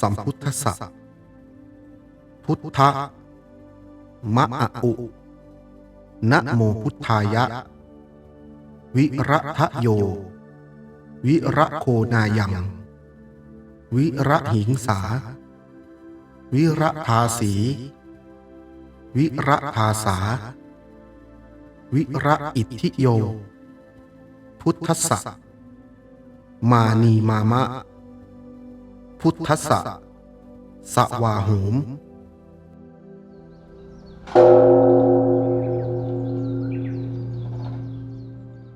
สัมพุทธสสะพุทธะมะอะอุนะโมพุทธายะ วิระทะโย วิระโคนายัง วิระหิงสา วิระทาสี วิระทาสาวิระอิทธิโย พุทธสสะมานีมามะ พุทธสสะสวาโหม